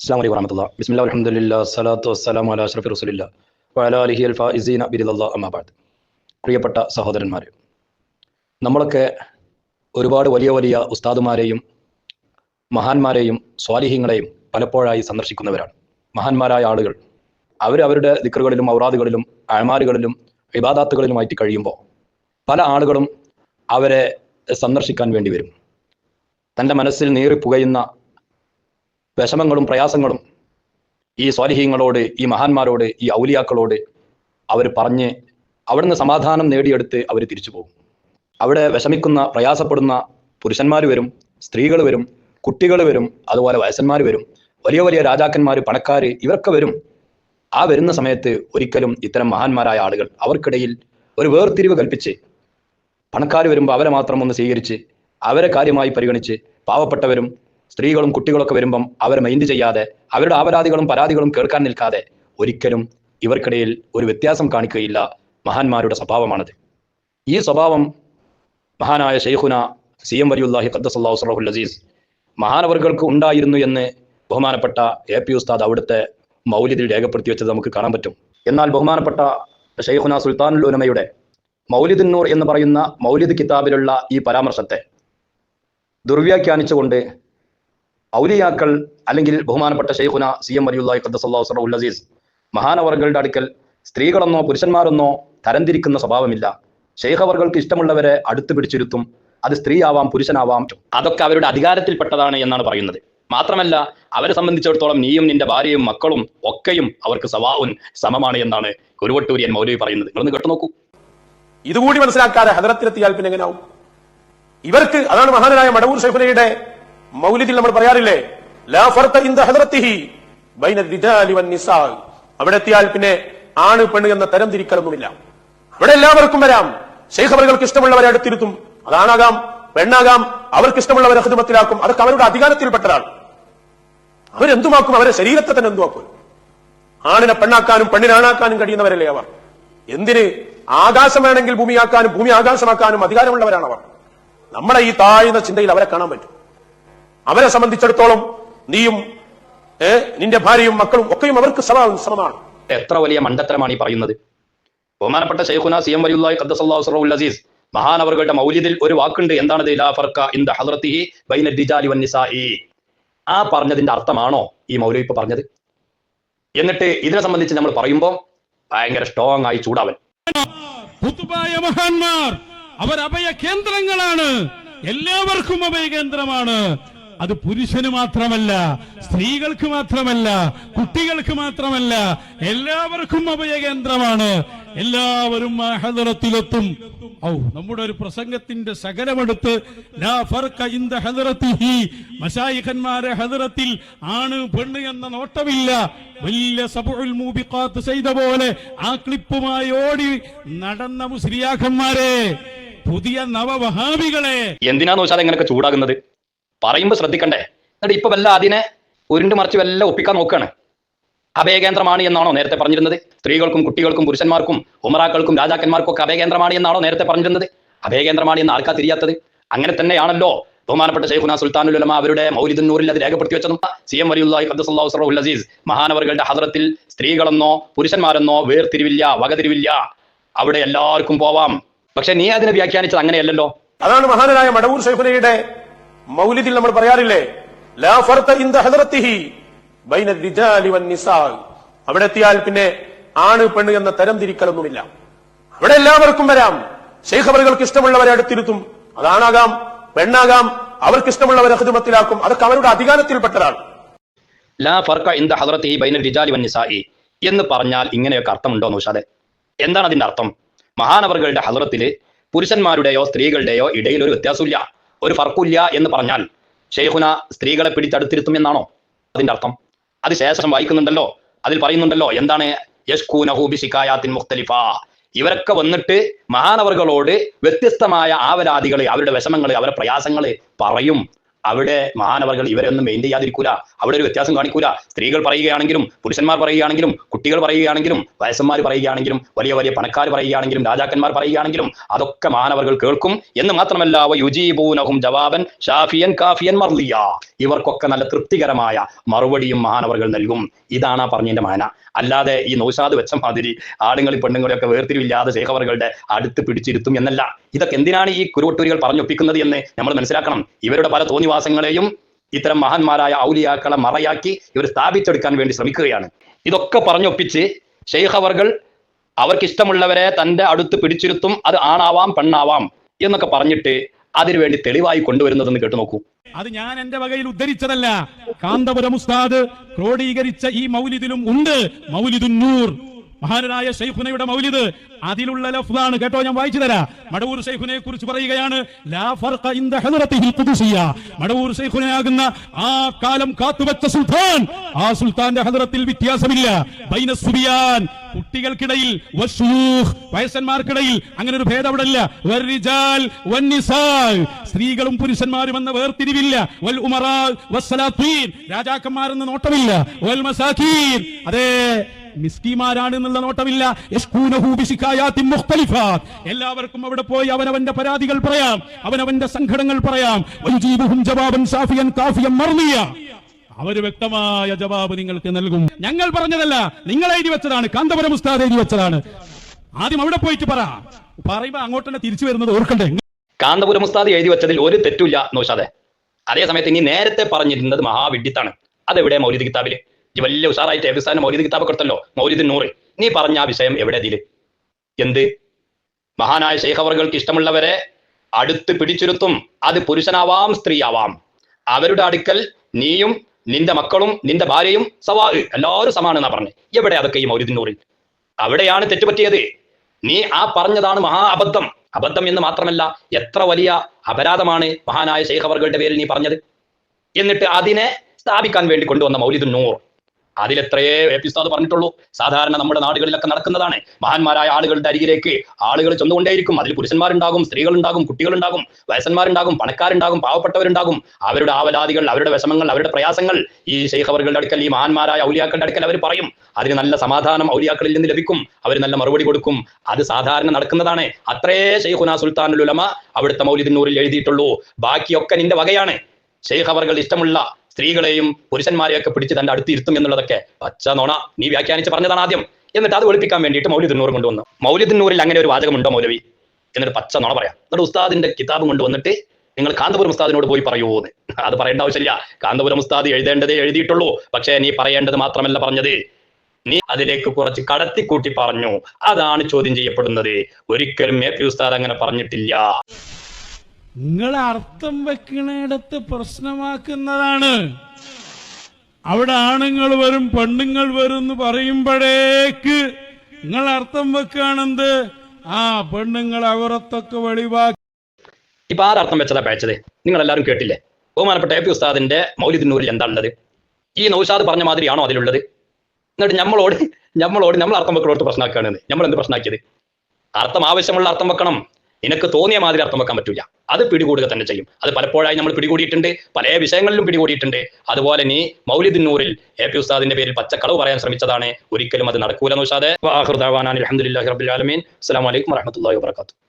അസ്സാം വലൈക്കും വറഹമത്തുള്ള. ബിസ്മില്ലാ അലഹമുല്ല സ്വലാത്തു വസ്സലാം അല അഷ്റഫി റസുലില്ല. വലാലിഹി അൽ ഫായിസീന ബിരില്ല അമ്മാബാദ് പ്രിയപ്പെട്ട സഹോദരന്മാർ നമ്മളൊക്കെ ഒരുപാട് വലിയ വലിയ ഉസ്താദുമാരെയും മഹാന്മാരെയും സ്വാലിഹ്യങ്ങളെയും പലപ്പോഴായി സന്ദർശിക്കുന്നവരാണ്. മഹാന്മാരായ ആളുകൾ അവരവരുടെ ദിക്കറുകളിലും ഔറാദുകളിലും അഴമാരുകളിലും വിവാദാത്തുകളിലുമായിട്ട് കഴിയുമ്പോൾ പല ആളുകളും അവരെ സന്ദർശിക്കാൻ വേണ്ടി വരും. തന്റെ മനസ്സിൽ നീറി പുകയുന്ന വിഷമങ്ങളും പ്രയാസങ്ങളും ഈ സ്വാലിഹ്യങ്ങളോട് ഈ മഹാന്മാരോട് ഈ ഔലിയാക്കളോട് അവർ പറഞ്ഞ് അവിടുന്ന് സമാധാനം നേടിയെടുത്ത് അവർ തിരിച്ചു പോകും. അവിടെ വിഷമിക്കുന്ന പ്രയാസപ്പെടുന്ന പുരുഷന്മാർ വരും സ്ത്രീകൾ വരും കുട്ടികൾ വരും അതുപോലെ വയസ്സന്മാർ വരും വലിയ വലിയ രാജാക്കന്മാർ പണക്കാർ ഇവരൊക്കെ വരും. ആ വരുന്ന സമയത്ത് ഒരിക്കലും ഇത്തരം മഹാന്മാരായ ആളുകൾ അവർക്കിടയിൽ ഒരു വേർതിരിവ് കൽപ്പിച്ച് പണക്കാർ വരുമ്പോൾ അവരെ മാത്രം ഒന്ന് സ്വീകരിച്ച് അവരെ കാര്യമായി പരിഗണിച്ച് പാവപ്പെട്ടവരും സ്ത്രീകളും കുട്ടികളൊക്കെ വരുമ്പം അവരെ മൈൻഡ് ചെയ്യാതെ അവരുടെ ആപരാധികളും പരാതികളും കേൾക്കാൻ നിൽക്കാതെ ഒരിക്കലും ഇവർക്കിടയിൽ ഒരു വ്യത്യാസം കാണിക്കുകയില്ല മഹാന്മാരുടെ സ്വഭാവമാണത്. ഈ സ്വഭാവം മഹാനായ ഷെയ്ഖുന സി എം വരിയുല്ലാഹി ഖദ്ദസല്ലാഹു സലഹുൽ അസീസ് മഹാനവർകൾക്ക് ഉണ്ടായിരുന്നു എന്ന് ബഹുമാനപ്പെട്ട എ പി ഉസ്താദ് അവിടുത്തെ മൗലിദിൽ രേഖപ്പെടുത്തി വെച്ചത് നമുക്ക് കാണാൻ പറ്റും. എന്നാൽ ബഹുമാനപ്പെട്ട ഷെയ്ഖുന സുൽത്താനുൽ ഉലമയുടെ മൗലിദുന്നൂർ എന്ന് പറയുന്ന മൗലിദ് കിതാബിലുള്ള ഈ പരാമർശത്തെ ദുർവ്യാഖ്യാനിച്ചുകൊണ്ട് ഔലിയാക്കൾ അല്ലെങ്കിൽ ബഹുമാനപ്പെട്ട ഷെയ്ഖുന സി എം വലിയുല്ലാഹി ഖദ്ദസല്ലാഹു സറൂൽ അസീസ് മഹാനവർകളുടെ അടുക്കൽ സ്ത്രീകളെന്നോ പുരുഷന്മാരെന്നോ തരംതിരിക്കുന്ന സ്വഭാവമില്ല. ഷെയ്ഖവർഗൾക്ക് ഇഷ്ടമുള്ളവരെ അടുത്ത് പിടിച്ചിരുത്തും അത് സ്ത്രീയാവാം പുരുഷനാവാം അതൊക്കെ അവരുടെ അധികാരത്തിൽപ്പെട്ടതാണ് എന്നാണ് പറയുന്നത്. മാത്രമല്ല അവരെ സംബന്ധിച്ചിടത്തോളം നീയും നിന്റെ ഭാര്യയും മക്കളും ഒക്കെയും അവർക്ക് സവാവുൻ സമമാണ് എന്നാണ് കുരുവട്ടൂരിയൻ മൗലവി പറയുന്നത്. നിങ്ങളൊന്ന് കേട്ടു നോക്കൂ. ഇതുകൂടി മനസ്സിലാക്കാതെ ഹദറത്തിലെത്തിയാൽ പിന്നെ എങ്ങനെയാവും ഇവർക്ക് അതാണ് മഹാനായ മടവൂർ ഷെഫിനയുടെ മൗലിദിൽ നമ്മൾ പറയാറില്ലേ? ലാ അവിടെ എത്തിയാൽ പിന്നെ ആണ് പെണ്ണ് എന്ന തരം തിരിക്കലൊന്നുമില്ല. അവിടെ എല്ലാവർക്കും വരാം. അവർക്ക് ഇഷ്ടമുള്ളവരെ അടുത്തിരുത്തും. അതാണാകാം പെണ്ണാകാം അവർക്ക് ഇഷ്ടമുള്ളവരെ ഹൃദമത്തിലാക്കും അതൊക്കെ അവരുടെ അധികാരത്തിൽപ്പെട്ടതാണ്. അവരെന്തുമാക്കും? അവരെ ശരീരത്തെ തന്നെ എന്തുമാക്കും? ആണിനെ പെണ്ണാക്കാനും പെണ്ണിനെ ആണാക്കാനും കഴിയുന്നവരല്ലേ അവർ? എന്തിന്? ആകാശം വേണമെങ്കിൽ ഭൂമിയാക്കാനും ഭൂമി ആകാശമാക്കാനും അധികാരമുള്ളവരാണ് അവർ നമ്മുടെ ഈ താഴ്ന്ന ചിന്തയിൽ അവരെ കാണാൻ പറ്റും. അവരെ സംബന്ധിച്ചിടത്തോളം നീയും നിന്റെ ഭാര്യയും മക്കളും ഒക്കെയും അവർക്ക് സമ സമമാണ് എത്ര വലിയ മണ്ടത്തരമാണ് ഈ പറയുന്നത്. ബഹുമാനപ്പെട്ട ഷെയ്ഖുന സി എം വലിയുള്ള ഖദ്ദസല്ലാഹു അസീസ് അസീസ് അവരുടെ മൗലിദിൽ ഒരു വാക്കുണ്ട് എന്താണത്? ലാ ഫർഖ ഇൻദ ഹദ്റത്തിഹി ബൈന ദിജാലി വൻ നിസാഇ. ആ പറഞ്ഞതിന്റെ അർത്ഥമാണോ ഈ മൗലവി ഇപ്പൊ പറഞ്ഞത്? എന്നിട്ട് ഇതിനെ സംബന്ധിച്ച് നമ്മൾ പറയുമ്പോൾ ഭയങ്കര സ്ട്രോങ് ആയി ചൂടാവൻ. മഹാന്മാർ അവർ അഭയ കേന്ദ്രങ്ങളാണ്. എല്ലാവർക്കും അഭയ കേന്ദ്രമാണ് അത് പുരുഷന് മാത്രമല്ല സ്ത്രീകൾക്ക് മാത്രമല്ല കുട്ടികൾക്ക് മാത്രമല്ല എല്ലാവർക്കും അഭയ കേന്ദ്രമാണ് എല്ലാവരും ഹദറത്തിലെത്തും. ഔ നമ്മുടെ ഒരു പ്രസംഗത്തിന്റെ സകലമെടുത്ത് മശായിഖന്മാരെ ഹദറത്തിൽ ആണ് പെണ്ണ് എന്ന നോട്ടമില്ല. വലിയ സബുൽ മൂബിഖാത്ത് ചെയ്ത പോലെ ആ ക്ലിപ്പുമായി ഓടി നടന്ന മുസ്ലിയാഖന്മാരെ പുതിയ നവവഹാബികളെ. എന്തിനാന്ന് വെച്ചാൽ എങ്ങനെയൊക്കെ ചൂടാകുന്നത്? പറയുമ്പോൾ ശ്രദ്ധിക്കണ്ടേ. എന്നിട്ട് ഇപ്പൊ വല്ല അതിനെ ഉരുണ്ട് മറിച്ച് വല്ല ഒപ്പിക്കാൻ നോക്കുകയാണ്. അഭയകേന്ദ്രമാണ് എന്നാണോ നേരത്തെ പറഞ്ഞിരുന്നത്? സ്ത്രീകൾക്കും കുട്ടികൾക്കും പുരുഷന്മാർക്കും ഉമറാക്കൾക്കും രാജാക്കന്മാർക്കും ഒക്കെ അഭയകേന്ദ്രമാണ് എന്നാണോ നേരത്തെ പറഞ്ഞിരുന്നത്? അഭയകേന്ദ്രമാണ് എന്ന് ആർക്കാ തിരിയാത്തത്? അങ്ങനെ തന്നെയാണല്ലോ ബഹുമാനപ്പെട്ട ഷെയ്ഖുന ഉലമ അവരുടെ മൗലിദുന്നൂറിൽ അത് രേഖപ്പെടുത്തി വെച്ചതും. സി എം വലിയുല്ലാഹി ഖദ്ദസല്ലാഹു സറഹുൽ അസീസ് മഹാനവറുകളുടെ ഹദ്രത്തിൽ സ്ത്രീകളെന്നോ പുരുഷന്മാരെന്നോ വേർതിരിവില്ല വകതിരിവില്ല. അവിടെ എല്ലാവർക്കും പോവാം. പക്ഷെ നീ അതിനെ വ്യാഖ്യാനിച്ചത് അങ്ങനെയല്ലല്ലോ. അതാണ് മഹാനായ മടവൂർ ഷെയ്ഖുനയുടെ മൗലിദിൽ നമ്മൾ പറയാറില്ലേ? ലാ ഫർഖ ഇൻദ ഹദറത്തിഹി ബൈന റിജാലി വൻ നിസാ അവിടെ എത്തിയാൽ പിന്നെ ആണ് പെണ്ണ് എന്ന തരം തിരിക്കലൊന്നുമില്ല. അവിടെ എല്ലാവർക്കും വരാം. ശൈഖബറുകൾക്ക് ഇഷ്ടമുള്ളവരെ അടുത്തിരുത്തും. അതാണാകാം പെണ്ണാകാം അവർക്ക് ഇഷ്ടമുള്ളവരെ ഹൃദമത്തിലാക്കും അതൊക്കെ അവരുടെ അധികാരത്തിൽപ്പെട്ടതാണ്. ലാ ഫർഖ ഇന്ദ ഹദ്റത്തി ബൈനൽ റിജാലി വൻ എന്ന് പറഞ്ഞാൽ ഇങ്ങനെയൊക്കെ അർത്ഥമുണ്ടോ നൗഷാദെ? എന്താണ് അതിന്റെ അർത്ഥം? മഹാനവറുകളുടെ ഹദ്റത്തിൽ പുരുഷന്മാരുടെയോ സ്ത്രീകളുടെയോ ഇടയിൽ ഒരു വ്യത്യാസമില്ല ഒരു ഫർക്കില്ല എന്ന് പറഞ്ഞാൽ ഷെയ്ഖുന സ്ത്രീകളെ പിടിച്ചടുത്തിരുത്തും എന്നാണോ? അതിന്റെ അർത്ഥം. അത് ശേഷം വായിക്കുന്നുണ്ടല്ലോ. അതിൽ പറയുന്നുണ്ടല്ലോ എന്താണ്? യഷ്കൂനഹു ബിശിക്കായാത്തിൻ മുഖ്തലിഫ. ഇവരൊക്കെ വന്നിട്ട് മഹാനവറുകളോട് വ്യത്യസ്തമായ ആവരാധികൾ അവരുടെ വിഷമങ്ങൾ അവരുടെ പ്രയാസങ്ങൾ പറയും. അവിടെ മഹാനവർകൾ ഇവരൊന്നും മെയിൻ ചെയ്യാതിരിക്കൂല. അവിടെ ഒരു വ്യത്യാസം കാണിക്കൂല. സ്ത്രീകൾ പറയുകയാണെങ്കിലും പുരുഷന്മാർ പറയുകയാണെങ്കിലും കുട്ടികൾ പറയുകയാണെങ്കിലും വയസ്സന്മാർ പറയുകയാണെങ്കിലും വലിയ വലിയ പണക്കാർ പറയുകയാണെങ്കിലും രാജാക്കന്മാർ പറയുകയാണെങ്കിലും അതൊക്കെ മാനവർകൾ കേൾക്കും. എന്ന് മാത്രമല്ല യുജീബൂനഹും ജവാബൻ ഷാഫിയൻ കാഫിയൻ മർലിയ. ഇവർക്കൊക്കെ നല്ല തൃപ്തികരമായ മറുപടിയും മഹാനവർകൾ നൽകും. ഇതാണ് ആ പറഞ്ഞതിന്റെ മാന. അല്ലാതെ ഈ നൗഷാദ് വെച്ച മാതിരി ആണുങ്ങളും പെണ്ണുങ്ങളും ഒക്കെ വേർതിരിവില്ലാതെ ശേഖവറുകളുടെ അടുത്ത് പിടിച്ചിരുത്തും എന്നല്ല. ഇതൊക്കെ എന്തിനാണ് ഈ കുരുവട്ടൂരികൾ പറഞ്ഞൊപ്പിക്കുന്നത് എന്ന് നമ്മൾ മനസ്സിലാക്കണം. ഇവരുടെ പല തോന്നിവാസങ്ങളെയും ഇത്തരം മഹാന്മാരായ ഔലിയാക്കളെ മറയാക്കി ഇവർ സ്ഥാപിച്ചെടുക്കാൻ വേണ്ടി ശ്രമിക്കുകയാണ്. ഇതൊക്കെ പറഞ്ഞൊപ്പിച്ച് അവർക്ക് ഇഷ്ടമുള്ളവരെ തന്റെ അടുത്ത് പിടിച്ചിരുത്തും അത് ആണാവാം പെണ്ണാവാം എന്നൊക്കെ പറഞ്ഞിട്ട് അതിനുവേണ്ടി തെളിവായി കൊണ്ടുവരുന്നതെന്ന് കേട്ടു നോക്കൂ. അത് ഞാൻ എന്റെ വകയിൽ ഉദ്ധരിച്ചതല്ല. കാന്തപുരം ഉസ്താദ് ക്രോഡീകരിച്ച ഈ മൗലിദിലും ഉണ്ട്. മൗലിദുൻ നൂർ. മഹാനായ ഷെയ്ഖുനയുടെ മൗലിദ് അതിലുള്ള ലഫ്ദാണ് കേട്ടോ ഞാൻ വായിച്ചു തരാ. മടവൂർ ഷെയ്ഖുനെ കുറിച്ച് പറയുകയാണ് മടവൂർ ഷെയ്ഖുനയാകുന്ന ആ കാലം കാത്തുവച്ച സുൽത്താൻ. ആ സുൽത്താന്റെ ഹദറത്തിൽ വ്യത്യാസമില്ല. ബൈന സുബിയാൻ കുട്ടികൾക്കിടയിൽ വയസ്സന്മാർക്കിടയിൽ അങ്ങനെ ഒരു ഭേദം അവിടെ ഇല്ല സ്ത്രീകളും പുരുഷന്മാരും എന്ന വേർതിരിവില്ല. വൽ ഉമറാ വസ്സലാത്തീൻ. രാജാക്കന്മാരെന്ന നോട്ടമില്ല. വൽ മസാഖീൻ അതേ മിസ്കിമാരാണ് എന്നുള്ള നോട്ടമില്ല എല്ലാവർക്കും അവിടെ പോയി അവനവന്റെ പരാതികൾ പറയാം. അവനവന്റെ സംഘടനകൾ പറയാം. ജവാബൻ സാഫിയൻ കാഫിയൻ മർമിയ. അവർ വ്യക്തമായ ജവാബ് നിങ്ങൾക്ക് നൽകും. ഞങ്ങൾ പറഞ്ഞതല്ല നിങ്ങൾ എഴുതി വെച്ചതാണ്. കാന്തപുരം ഉസ്താദ് എഴുതി വെച്ചതാണ്. ആദ്യം അവിടെ പോയിട്ട് പറ. പറയുമ്പോ അങ്ങോട്ട് തന്നെ തിരിച്ചു വരുന്നത് ഓർക്കണ്ടേ? കാന്തപുരം ഉസ്താദ് എഴുതി വെച്ചതിൽ ഒരു തെറ്റുമില്ല നോഷാദെ അതേസമയത്ത് ഇനി നേരത്തെ പറഞ്ഞിരുന്നത് മഹാവിഡിത്താണ് അതെവിടെ? മൗലിദ് കിതാബിൽ. വലിയ ഉഷാറായിട്ട് എബിസ്ഥാനം മൗലിദ് കിതാബ് കൊടുത്തല്ലോ. മൗലിദ് നൂറ്. നീ പറഞ്ഞ ആ വിഷയം എവിടെ ഇതിൽ എന്ത്? മഹാനായ ശേഖവറുകൾക്ക് ഇഷ്ടമുള്ളവരെ അടുത്ത് പിടിച്ചിരുത്തും. അത് പുരുഷനാവാം സ്ത്രീയാവാം. അവരുടെ അടുക്കൽ നീയും നിന്റെ മക്കളും നിന്റെ ഭാര്യയും സവാ എല്ലാവരും സമാണെന്നാ പറഞ്ഞു. എവിടെ അതൊക്കെ ഈ മൗലിദ് നൂറിൽ? അവിടെയാണ് തെറ്റുപറ്റിയത്. നീ ആ പറഞ്ഞതാണ് മഹാ അബദ്ധം. അബദ്ധം എന്ന് മാത്രമല്ല എത്ര വലിയ അപരാധമാണ് മഹാനായ ശേഖവറുകളുടെ പേരിൽ നീ പറഞ്ഞത്? എന്നിട്ട് അതിനെ സ്ഥാപിക്കാൻ വേണ്ടി കൊണ്ടുവന്ന മൗലിദ് നൂർ. അതിലെത്രയേ എപ്പിസ്താദ് പറഞ്ഞിട്ടുള്ളൂ? സാധാരണ നമ്മുടെ നാടുകളിലൊക്കെ നടക്കുന്നതാണ്. മഹാന്മാരായ ആളുകളുടെ അരികിലേക്ക് ആളുകൾ ചെന്നുകൊണ്ടേയിരിക്കും. അതിൽ പുരുഷന്മാരുണ്ടാകും സ്ത്രീകളുണ്ടാകും കുട്ടികളുണ്ടാകും വയസ്സന്മാരുണ്ടാകും പണക്കാരുണ്ടാകും പാവപ്പെട്ടവരുണ്ടാകും. അവരുടെ ആവലാദികൾ അവരുടെ വിഷമങ്ങൾ അവരുടെ പ്രയാസങ്ങൾ ഈ ശൈഖവറുകളുടെ അടുക്കൽ ഈ മഹാന്മാരായ ഔലിയാക്കളുടെ അടുക്കൽ അവർ പറയും. അതിന് നല്ല സമാധാനം ഔലിയാക്കളിൽ നിന്ന് ലഭിക്കും. അവർ നല്ല മറുപടി കൊടുക്കും. അത് സാധാരണ നടക്കുന്നതാണ്. അത്രേ ഷെയ്ഖുന സുൽത്താനുൽ ഉലമ അവിടുത്തെ മൗലിദിനൂറിൽ എഴുതിയിട്ടുള്ളൂ. ബാക്കിയൊക്കെ നിന്റെ വകയാണ്. ഷെയ്ഖ് അവർകൾ ഇഷ്ടമുള്ള സ്ത്രീകളെയും പുരുഷന്മാരെയൊക്കെ പിടിച്ച് തന്റെ അടുത്ത് ഇരുത്തും എന്നുള്ളതൊക്കെ പച്ച നോണ നീ വ്യാഖ്യാനിച്ച് പറഞ്ഞതാണ് ആദ്യം. എന്നിട്ട് അത് ഒളിപ്പിക്കാൻ വേണ്ടിയിട്ട് മൗലിദുന്നൂർ കൊണ്ടുവന്നു. മൗലിദുന്നൂറിൽ അങ്ങനെ ഒരു വാചകമുണ്ടോ മൗലവി? എന്നിട്ട് പച്ച നോണ പറയാം. എന്നിട്ട് ഉസ്താദിന്റെ കിതാബ് കൊണ്ടുവന്നിട്ട് നിങ്ങൾ കാന്തപുരം ഉസ്താദിനോട് പോയി പറയൂ എന്ന് അത് പറയേണ്ട ആവശ്യമില്ല. കാന്തപുരം ഉസ്താദ് എഴുതേണ്ടതേ എഴുതിയിട്ടുള്ളൂ. പക്ഷേ നീ പറയേണ്ടത് മാത്രമല്ല പറഞ്ഞത്. നീ അതിലേക്ക് കുറച്ച് കടത്തിക്കൂട്ടി പറഞ്ഞു. അതാണ് ചോദ്യം ചെയ്യപ്പെടുന്നത്. ഒരിക്കലും മേപ്പി ഉസ്താദ് അങ്ങനെ പറഞ്ഞിട്ടില്ല. നിങ്ങൾ അർത്ഥം വെക്കണയിടത്ത് പ്രശ്നമാക്കുന്നതാണ്. അവിടെ ആണുങ്ങൾ വരും പെണ്ണുങ്ങൾ വരും എന്ന് പറയുമ്പോഴേക്ക് നിങ്ങൾ അർത്ഥം വെക്കുകയാണെന്ത്? ആ പെണ്ണുങ്ങൾ അവരത്തൊക്കെ വെളിവാക്കി. ഇപ്പൊ അർത്ഥം വെച്ചതാ പഴച്ചത് നിങ്ങൾ എല്ലാവരും കേട്ടില്ലേ? ബഹുമാനപ്പെട്ട എ പി ഉസ്താദിന്റെ മൗലിദിനൂരിൽ എന്താ ഉള്ളത് ഈ നൗഷാദ് പറഞ്ഞ മാതിരിയാണോ അതിലുള്ളത്? എന്നിട്ട് നമ്മളോട് നമ്മളോട് നമ്മൾ അർത്ഥം വെക്കണോട്ട് പ്രശ്നമാക്കുകയാണ്. നമ്മൾ എന്ത് പ്രശ്നമാക്കിയത്? അർത്ഥം ആവശ്യമുള്ള അർത്ഥം വെക്കണം. നിനക്ക് തോന്നിയ മാതിരി അർത്ഥം വെക്കാൻ പറ്റൂല. അത് പിടികൂടുക തന്നെ ചെയ്യും. അത് പലപ്പോഴായി നമ്മൾ പിടികൂടിയിട്ടുണ്ട് പല വിഷയങ്ങളിലും പിടികൂടിയിട്ടുണ്ട്. അതുപോലെ നീ മൗലിദിന്നൂറിൽ എ പി ഉസ്താദിന്റെ പേരിൽ പച്ചക്കളവ് പറയാൻ ശ്രമിച്ചതാണ്. ഒരിക്കലും അത് നടക്കൂല നൗഷാദ് അലഹമുല്ലാ റബിൻ അസ്സാം വലൈക്കും വറഹമത്തല്ലാ വാത്തു